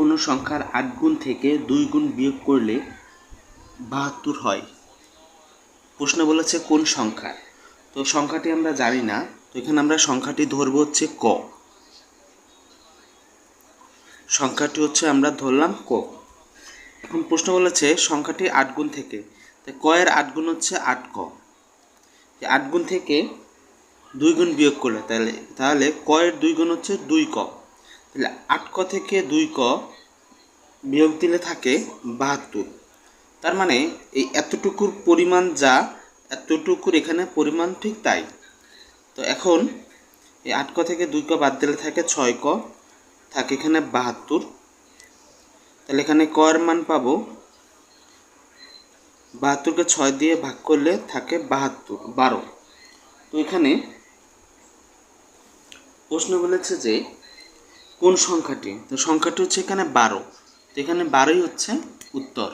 কোনো সংখ্যার আট গুণ থেকে দুই গুণ বিয়োগ করলে বাহাত্তর হয়। প্রশ্ন বলেছে কোন সংখ্যার তো সংখ্যাটি আমরা জানি না, তো এখানে আমরা সংখ্যাটি ধরবো হচ্ছে ক। সংখ্যাটি হচ্ছে আমরা ধরলাম ক। এখন প্রশ্ন বলেছে সংখ্যাটি আট গুণ থেকে, তো কয়ের আট গুণ হচ্ছে আট ক। আট গুণ থেকে দুই গুণ বিয়োগ করলে, তাহলে তাহলে কয়ের দুই গুণ হচ্ছে দুই ক। তাহলে আট ক থেকে দুই ক বিয়োগ দিলে থাকে বাহাত্তর। তার মানে এই এতটুকুর পরিমাণ যা, এতটুকুর এখানে পরিমাণ ঠিক তাই। তো এখন এই আট ক থেকে দুই ক বাদ দিলে থাকে ছয় ক, থাকে এখানে বাহাত্তর। তাহলে এখানে ক এর মান পাবো, বাহাত্তরকে ছয় দিয়ে ভাগ করলে থাকে বাহাত্তর, বারো। তো এখানে প্রশ্ন বলেছে যে কোন সংখ্যাটি? তো সংখ্যাটি হচ্ছে এখানে বারো। তো এখানে বারোই হচ্ছে উত্তর।